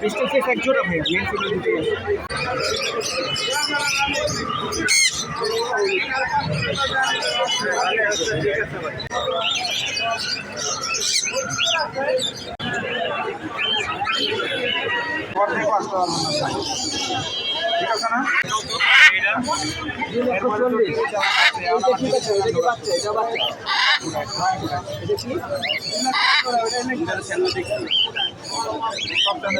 Pistol case এক জোড়া ভাইয়া মেন ফিল্ডে দিতে গেছে ঘর থেকে আসতে ঠিক আছে না দুই লক্ষ চল্লিশ এইটা ঠিক আছে এটা কি বাচ্চা এটা বাচ্চা এটা কি আমাদের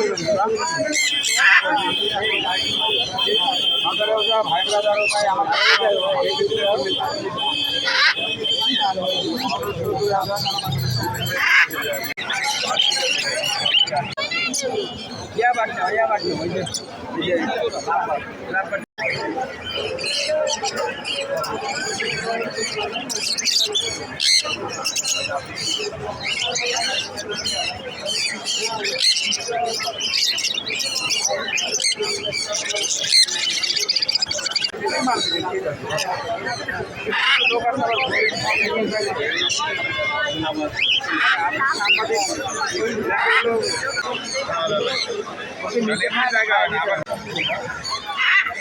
ওটা ভাই ব্রাদারও তাই আমার ইয়া বাচ্চা ইয়া বাচ্চা ওই যে এই যে লাভ বাচ্চা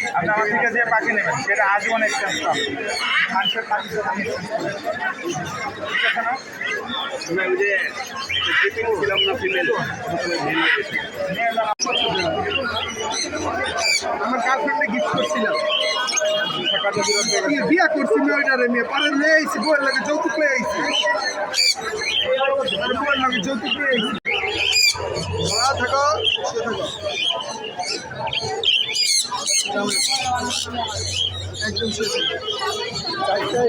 আপনি আমার থেকে যে পাখি নেবেন। সেটা আজীবন এক্সচেঞ্জ কম মানুষের পাখি ঠিক আছে না? আমার গার্লফ্রেন্ডে গিফট করছিলাম। বিয়া করছি মেয়েটারে মেয়ে পরে লয়ে আইছি, বউয়ের লাগে যৌতুক লয়ে আইছি। আর বউয়ের লাগে যৌতুক লয়ে ভালো থাকো সুস্থ থাকো একদম শেষ চারটায় পাখি আমি জানেন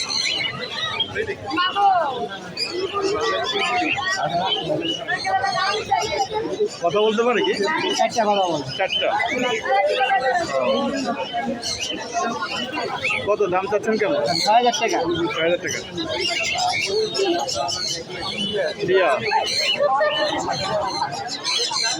কথা বলতে পারে কি? চারটা কথা বল। চারটা। কত দাম চাচ্ছেন কেমন? ছয় হাজার টাকা। ছয় হাজার টাকা। দিয়া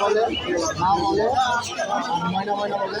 বলে মা বলে ময়না ময়না বলে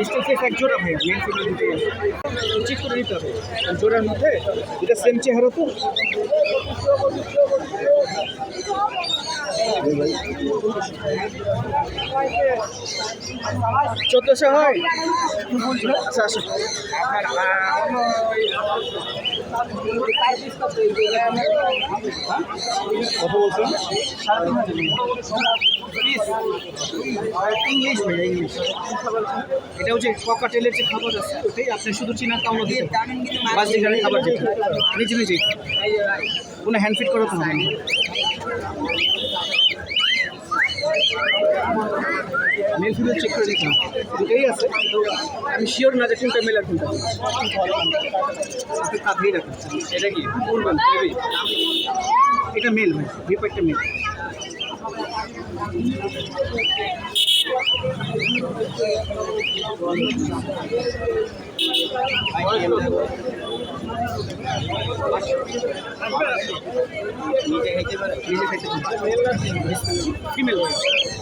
ডিস্টেন্সেস এক জোড়া ভাইয়া মেন ফিমেল আছে। চেক করে নিতে হবে। জোড়ার মধ্যে এটা সেম চেহারা তো। চোদ্দোশো হয়? কত বলছেন এটা হচ্ছে ককাটেলের যে খাবার আছে, ওটাই আপনি শুধু চিনা কাউন্ট দিতে বাস যেখানে খাবার যেটা নিজে নিজে কোনো হ্যান্ড ফিট করা তো হবে না মেল ফিমেল চেক করে দেখলাম। দুটোই আছে। আমি শিওর না যে কোনটা মেল আর কোনটা কাঁধেই রাখেন। এটা কি? এটা মেল ভাই। ভিপ একটা মেল নিজে খাইতে পারে নিজে খাইতে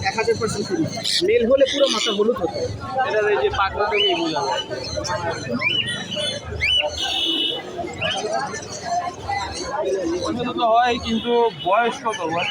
এক হাজার পার্সেন্ট ফিমেল মেল হলে পুরো মাথা হলুদ হতো। এটা এই যে পাকড়া থেকে বোঝা তো হয়, কিন্তু বয়স কত? বয়স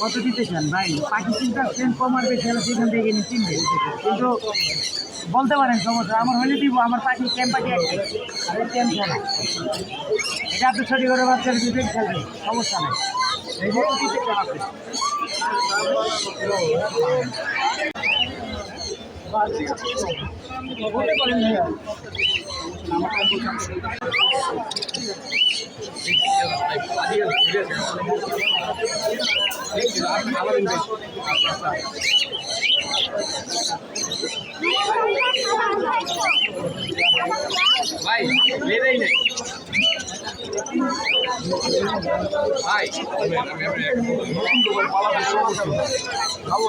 কত দিতে চান ভাই? পাখি চিন্তা কমার বেশি হলে সেখান থেকে নিয়ে চিনবে কিন্তু বলতে পারেন সমস্যা, আমার হলে দিব, আমার পাখি ক্যাম্প পাখি একটাই। আর ক্যাম্প খেলা এটা আপনি ছুটি করে বাচ্চার দুটোই খেলবে সমস্যা নেই। এই দিতে চান আপনি ভাই মেয়েরাই নেই ভাই ভালো